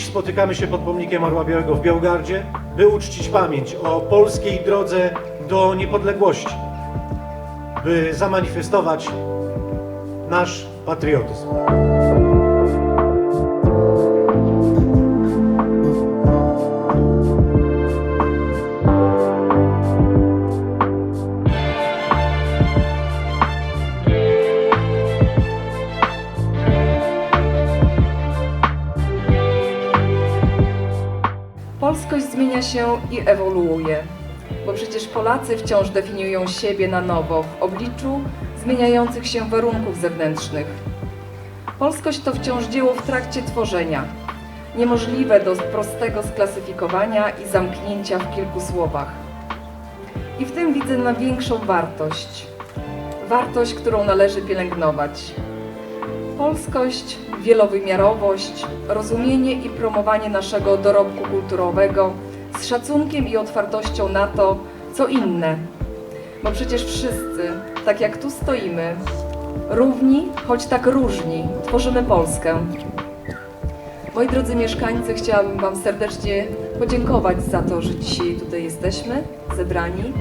spotykamy się pod pomnikiem Orła Białego w Białgardzie, by uczcić pamięć o polskiej drodze do niepodległości, by zamanifestować nasz patriotyzm. Polskość zmienia się i ewoluuje, bo przecież Polacy wciąż definiują siebie na nowo w obliczu zmieniających się warunków zewnętrznych. Polskość to wciąż dzieło w trakcie tworzenia, niemożliwe do prostego sklasyfikowania i zamknięcia w kilku słowach. I w tym widzę największą wartość, wartość, którą należy pielęgnować. Polskość, wielowymiarowość, rozumienie i promowanie naszego dorobku kulturowego z szacunkiem i otwartością na to, co inne. Bo przecież wszyscy, tak jak tu stoimy, równi, choć tak różni, tworzymy Polskę. Moi drodzy mieszkańcy, chciałabym Wam serdecznie podziękować za to, że dzisiaj tutaj jesteśmy, zebrani.